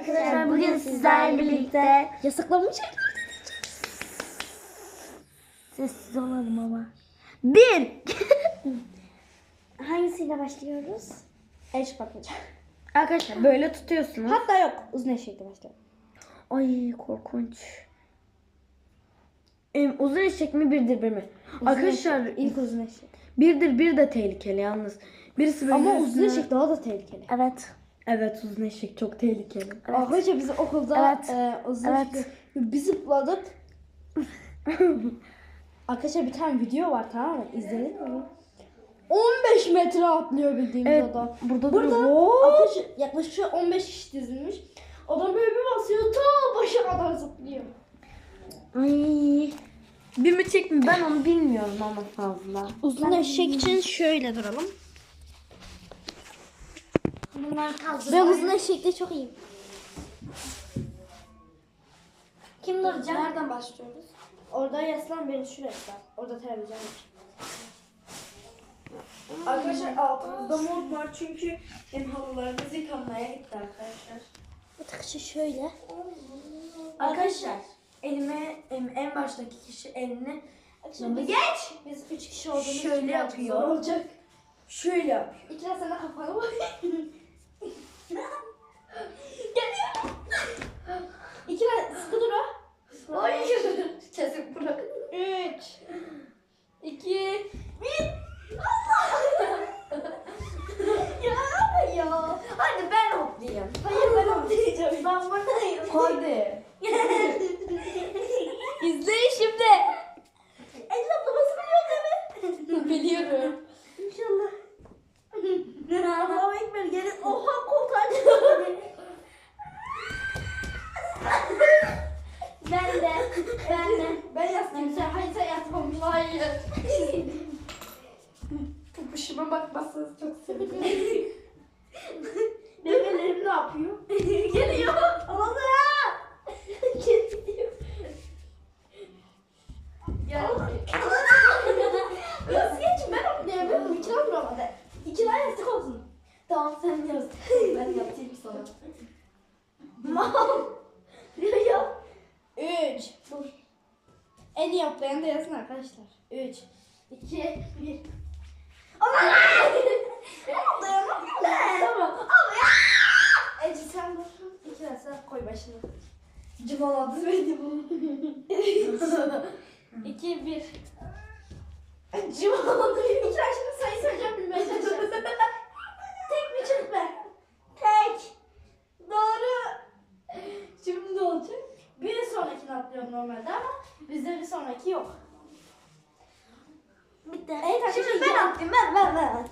arkadaşlar bugün sizlerle birlikte Yasaklanmış şeyler. sessiz olalım ama. Bir. Hangisiyle başlıyoruz? El çıkartmaca. Arkadaşlar böyle tutuyorsunuz. Hatta yok. Uzun eşekle başlayalım. Ay korkunç. Em, uzun eşek mi birdir bir mi? arkadaşlar İlk uzun eşek. birdir bir de tehlikeli yalnız. Birisi böyle Ama uzun üstüne- eşek daha da tehlikeli. Evet. Evet uzun eşek çok tehlikeli. Arkadaşlar biz okulda Evet. e, uzun Evet. eşek bir zıpladık. Arkadaşlar bir tane video var tamam mı? İzledin mi? 15 metre atlıyor bildiğimiz Evet, adam. burada Burada duruyor. arkadaşlar yaklaşık şöyle 15 kişi dizilmiş. Adam böyle bir basıyor ta başa kadar zıplıyor. Ay. Bir mi çek mi ben onu bilmiyorum ama fazla. Uzun eşek için şöyle duralım. Bunlar kaldı. Ben uzun eşekte çok iyiyim. Kim duracak? Nereden başlıyoruz? Orada yaslan beni şuraya yaslan. Orada televizyon var. Arkadaşlar altımızda mont var çünkü hem halılarımız yıkanmaya gitti arkadaşlar. Arkadaşlar şöyle. Arkadaşlar elime em, en baştaki kişi elini Şimdi geç. Biz üç kişi olduğumuz için Şöyle yapıyor. olacak. şöyle yapıyor. İkra de kafanı bak. Geliyor. İkra sıkı dur ha. Hayır. Kesin bırak. Üç. iki, Bir. Allah. ya ya. Hadi ben hoplayayım. Hayır ben atlayacağım. Ben buradayım. Hadi. İzleyin şimdi. El atlaması biliyor değil mi? Biliyorum. İnşallah. Allahu Ekber gelin. Oha kurtardı. ben de. Ben de. Ben yastım. Sen hayır sen yatmamış. Hayır. Popuşuma bakmazsanız çok sevinirim. Memelerim ne yapıyor? Geliyor. Oldu ya. Geliyor. Ya. Nasıl geçin ben atlayamıyorum. İki lan vuramadı. İki lan yastık olsun. Tamam sen yastık. ben yapayım sana. Mal. Ya ya. Üç. Dur. En iyi atlayan da yazsın arkadaşlar. Üç. iki, bir. Aman! Atlayamam ben. Tamam. Ama ya. Ece sen dur. Sen koy başına. Cımaladı beni bu. İki, bir. Cımaladı. İki şimdi sayı söyleyeceğim bilmeye çalışacağız. Tek mi çift mi? Tek. Doğru. Şimdi ne olacak? Bir sonrakini atlıyorum normalde ama bizde bir sonraki yok. Bitti. Evet, Şimdi ben atlayayım. Ben ben ben.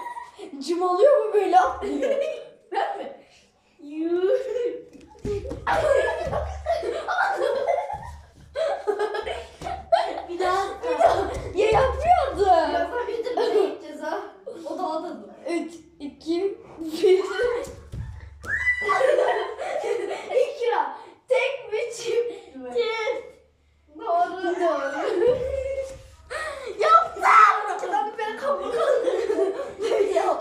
Cımalıyor mu böyle atlıyor? ben mi? Yuh. Bir daha. Bir daha. Ya yapıyordu. Yapar bir de bize gideceğiz ha. O da o da. Üç, iki, bir. İkra. Tek mi çift mi? Çift. Doğru. Doğru. Yaptım. İkiden beni kabul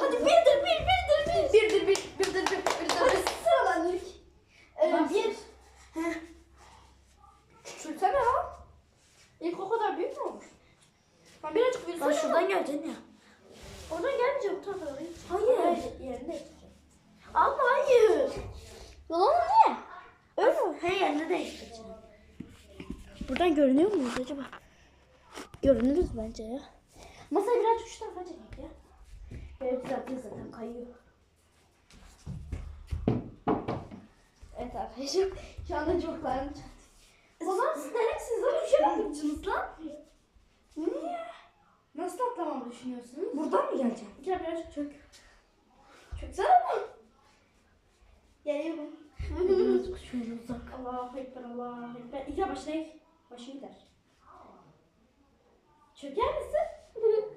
Hadi birdir bir, birdir bir. Birdir bir, birdir bir, birdir bir. Sıralandık. Ee, Nasıl? bir. Heh. Küçülsene lan. İlk o kadar büyük mü olmuş? Ben birazcık büyüsene. Ben şuradan geleceksin ya. Oradan gelmeyeceğim bu tarafa doğru. Hayır. Yerinde geçeceğim. Ama hayır. Yalan ne? Öyle mi? Her yerini değiştireceğim. Buradan görünüyor muyuz acaba? Görünürüz bence ya. Masayı birazcık şu tarafa çekek ya. Evet zaten zaten kayıyor. Evet arkadaşlar şu anda çok lan. O zaman siz deneksiniz lan üşümemişsiniz lan. Niye? Nasıl atlamamı düşünüyorsunuz? Buradan mı geleceksin? Bir kere birazcık çök. Çöksene mi? Geliyorum. Şöyle uzak. Allahu Ekber, Allahu Ekber. İlk başına eğ. Başın gider. Çöker misin?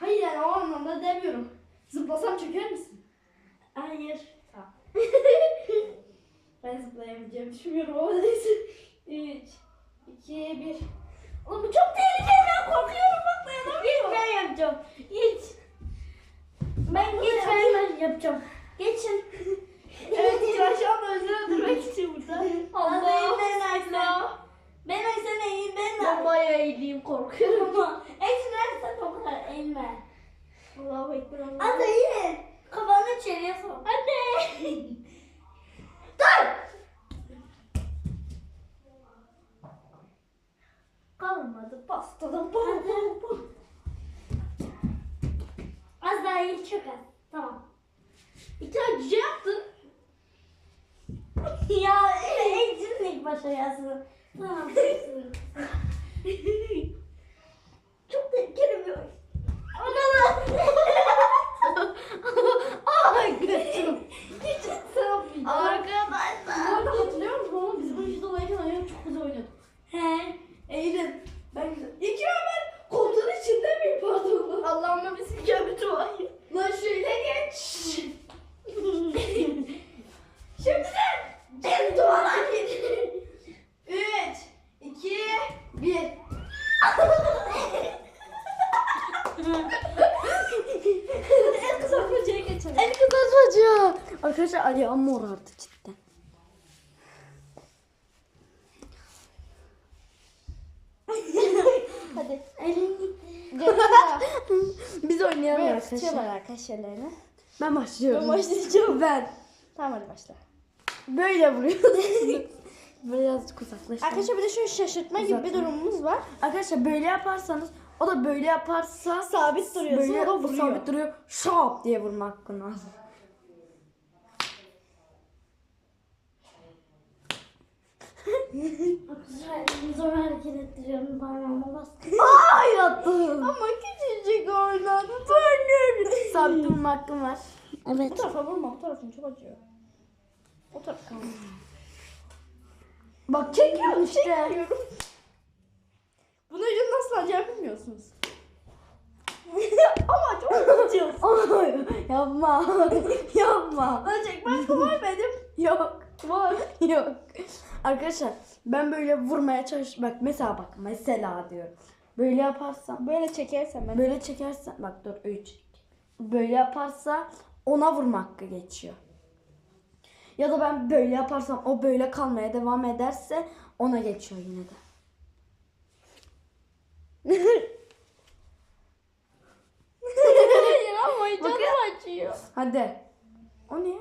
Hayır yani o anlamda demiyorum. Zıplasam çöker misin? Hayır. Tamam. ben zıplayabileceğimi düşünmüyorum ama neyse. 3, 2, 1. Oğlum bu çok tehlikeli ben korkuyorum bak dayanamıyorum. Ben yapacağım. Hiç. Ben Hayır, ben yapacağım. Geçin. Evet şu an özür dilemek için burada. Allah ben Aysa. Ben Aysa neyim ben Ben bayağı eğileyim korkuyorum. Eğilmezsen o kadar eğilme. Allahu Ekber Allahu Hadi eğil. Kafanı içeriye sok. Hadi. Dur. Kalmadı pastada bol bol bol. Az daha eğil çok az. Tamam. İkra cüce yaptın. ya eğilsin ilk başa yazsın. Tamam. Çok tehlikeli bir oyun. Ay götüm. Hiç sevmeyeceğim. Arkadaşlar. Bu arada hatırlıyor musun? Oğlum biz bu işte oynarken oyunu çok güzel oynuyorduk. He. Eğilin. Ben güzel. İkra ben koltuğun içinde miyim pardon? Allah'ıma bir sikabeti var. Lan şöyle geç. Şimdi de el duvara git. Üç, iki, bir. el kızartmacıya geçelim. El kızartmacı. Arkadaşlar ayağım morardı cidden. Hadi. Elin gitti. Biz oynayalım Böyle arkadaşlar. tutuyorlar arkadaşlar ellerini. Ben başlıyorum. Ben başlayacağım. Ben. Tamam hadi başla. Böyle vuruyoruz. Birazcık uzaklaş. Arkadaşlar bir de şu şaşırtma gibi bir Uzatma. durumumuz var. Arkadaşlar böyle yaparsanız o da böyle yaparsa Sabit duruyorsun böyle o da vuruyor. sabit duruyor. Şap diye vurma hakkın var. Arkadaşlar zor hareket ettiriyorum parmağıma bas. Ay attım. Durma hakkın var. Bu Evet. tarafa vurma bu tarafın çok acıyor. O taraf kalmış. Bak çekiyorsun işte. Çekmiyorum. Bunu ucunu nasıl alacağını bilmiyorsunuz. Ama çok acıyorsun. Ay, yapma. yapma. Lan çekme hakkı var benim. Yok. Var. Yok. Arkadaşlar ben böyle vurmaya çalış. Bak mesela bak mesela diyorum. Böyle yaparsam Böyle çekersen ben. Böyle çekersen bak dur 3. Böyle yaparsa ona vurma hakkı geçiyor. Ya da ben böyle yaparsam o böyle kalmaya devam ederse ona geçiyor yine de. Hayır ama canım acıyor. Hadi. O ne?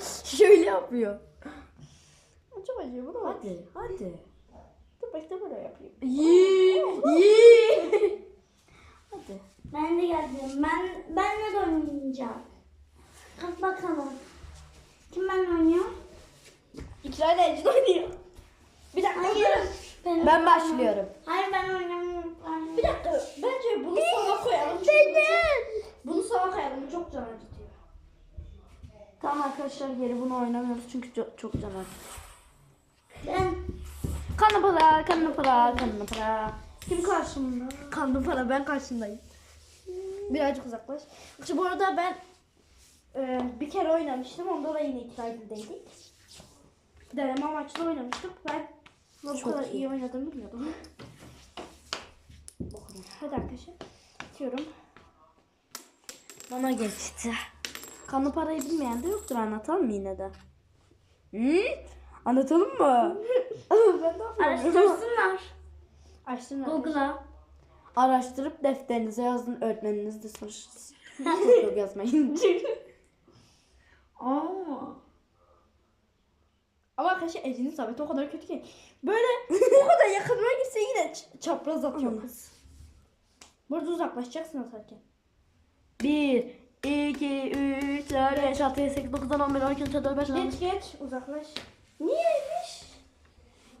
Şöyle yapıyor. Çok acıyor bu da var. Hadi, hadi. Dur bekle böyle yapayım. Yi, yi. Ben de geldim. Ben benle de oynayacağım. Kalk bakalım. Kim benle oynuyor? İkra ile Ecin oynuyor. Bir dakika. Hayır. Ben, Ben başlıyorum. Hayır ben oynamıyorum. Bir dakika. Bence bunu sana koyalım. Çok- Bunu sana koyalım. Çok can acıtıyor. Tamam arkadaşlar geri bunu oynamıyoruz çünkü çok, çok can acıyor. Ben Kanlı para, kanlı para, kanlı para. Kim karşımda? Kanlı para ben karşındayım. Birazcık uzaklaş. İşte bu arada ben e, bir kere oynamıştım. Onda da yine ikra edildeydik. Deneme amaçlı oynamıştım. Ben bu Çok kadar iyi. iyi oynadığımı bilmiyordum. Hadi arkadaşlar. Atıyorum. Bana geçti. Kanlı parayı bilmeyen de yoktur anlatalım mı yine de? Hı? Anlatalım mı? ben de araştırsınlar. Açtım. Google'a. Araştırıp defterinize yazın öğretmeniniz de soruş. Çok çok yazmayın. Aa. Ama arkadaşlar Ece'nin sabiti o kadar kötü ki. Böyle o kadar yakınına gitse yine çapraz atıyor kız. Burada uzaklaşacaksın atarken. 1, 2, 3, 4, 5, 6, 7, 8, 9, 10, 11, 12, 13, 14, 15, 16. Geç geç uzaklaş. Niyeymiş?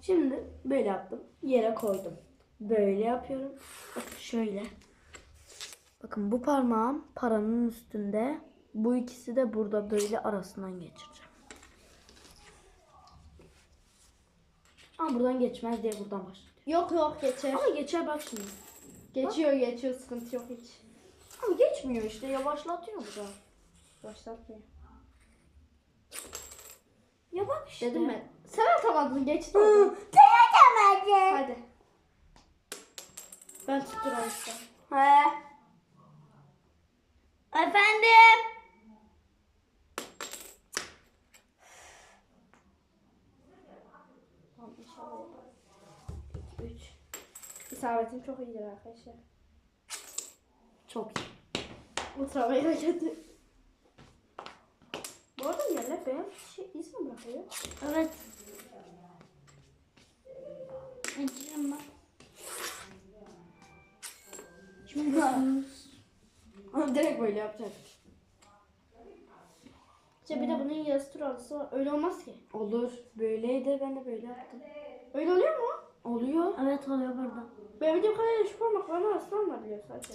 Şimdi böyle yaptım. Yere koydum. Böyle yapıyorum. Şöyle. Bakın bu parmağım paranın üstünde. Bu ikisi de burada böyle arasından geçireceğim. Ama buradan geçmez diye buradan başlıyorum. Yok yok geçer. Ama geçer bak şimdi. Geçiyor geçiyor sıkıntı yok hiç. Ama geçmiyor işte yavaşlatıyor bu da. Başlatmıyor. Ya bak işte. Dedim ben. Sen atamadın geçti. Hadi. Ben tutturam işte. He. Efendim? Tamam inşallah yapar. İsabetim çok iyidir arkadaşlar. Çok iyi. Ultravayı da geldi. Bu arada yerler beyaz şey iz mi bırakıyor? Evet. Acırım bak. Şimdi Ama direkt böyle yapacak. İşte bir de bunun yazı turalısı var. Öyle olmaz ki. Olur. Böyleydi ben de böyle yaptım. Öyle oluyor mu? Oluyor. Evet oluyor burada. Ben bildiğim kadarıyla şu parmakların arasından olabiliyor sadece.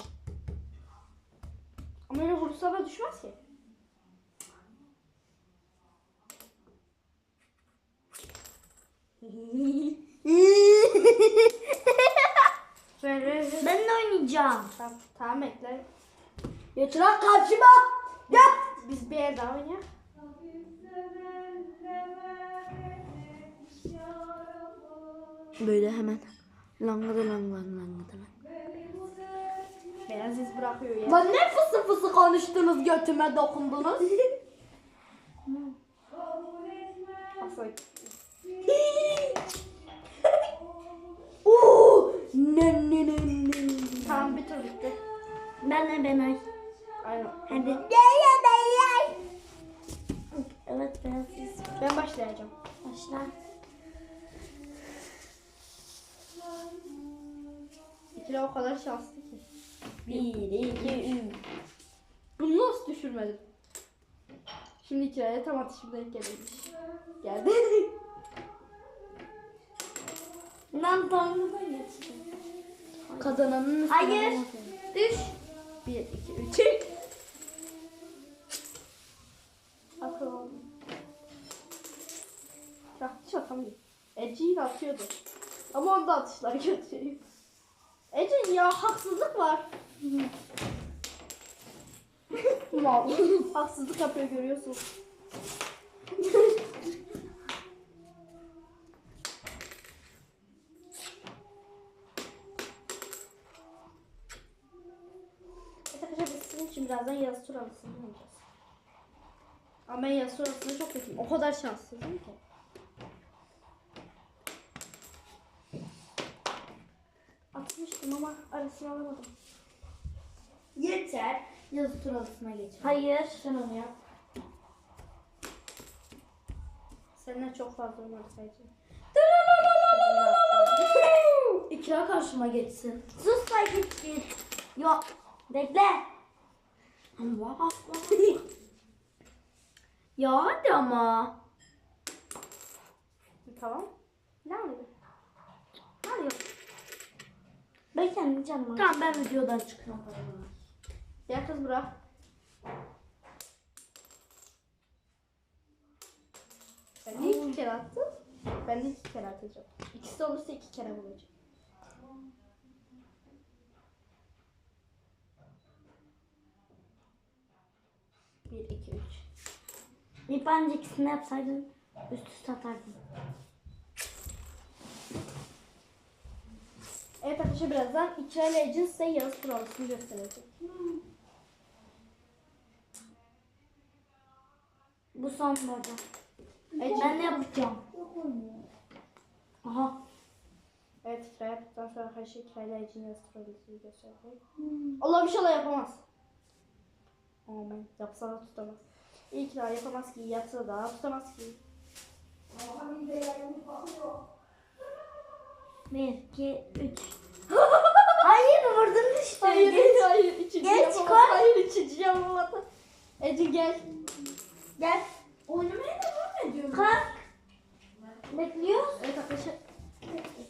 Ama öyle vursa da düşmez ki. Ben de oynayacağım. Tamam, tamam bekle. Geç lan karşıma. Gel. Biz bir yer daha oynayalım. Böyle hemen. Langıdı langıdı langıdı. Beyaz iz bırakıyor ya. Lan ne fısı fısı konuştunuz götüme dokundunuz. İz. Ben başlayacağım. Başla. İkili o kadar şanslı ki. Bir, iki, üç. Bunu nasıl düşürmedim? Şimdi ikilere tam atışım denk gelmiş. Geldi. Ben torunu da geçtim. Kazananın Hayır. Düş. Bir, iki, üç. Ya hiç atamıyorum. Ece'yi de atıyordu. Ama onda atışlar kötü. Ece ya haksızlık var. Mal. haksızlık yapıyor görüyorsun. Arkadaşlar biz sizin için birazdan yaz tur alısını oynayacağız. Ama ben yaz tur alısında çok kötüyüm. O kadar şanssızım ki. Ama arasını alamadım. Yeter. Yazı turalısına geç. Hayır. Sen onu yap. Seninle çok fazla oynarsaydım. İkra karşıma geçsin. Sus da git git. Yok. Bekle. Vah vah. ya hadi ama. Tamam. Ne oluyor? Hayır. Ben kendi canıma. Tamam ben videodan çıkıyorum. Ya kız bırak. Ben de iki kere attım. Ben de iki kere atacağım. İkisi olursa iki kere bulacağım. Bir, iki, üç. Bir bence ikisini yapsaydın üst üste atardın. Evet arkadaşlar birazdan İkra Legends size Yağız kuralısını göstereceğim. Bu son burada. Evet, Ben de yapacağım. Aha. Evet İkra yaptıktan sonra arkadaşlar İkra Legends Yağız kuralısını göstereceğim. Allah inşallah yapamaz. Amin. Yapsa da tutamaz. İkra yapamaz ki, yapsa da tutamaz ki. Bir, iki, üç. Hayır vurdun işte. Hayır, Geç. hayır, üçüncü Geç, yapamadı. koy. Hayır, üçüncü yapamadı. Ece gel. Gel. Oynamaya devam ediyorum. Kalk. Bekliyoruz. Evet arkadaşlar.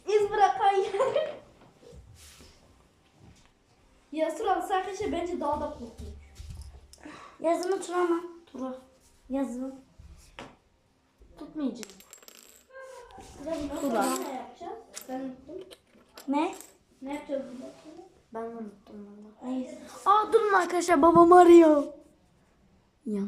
İz bırakan yer. Ya sıralısı arkadaşlar bence daha da korkunç. Yazımı turama. Tura. Yazımı. Tutmayacağım. Tura. Yapacağız? Ben unuttum. Ne? Ne burada? Ben unuttum valla. Aa durun arkadaşlar babam arıyor. Yana.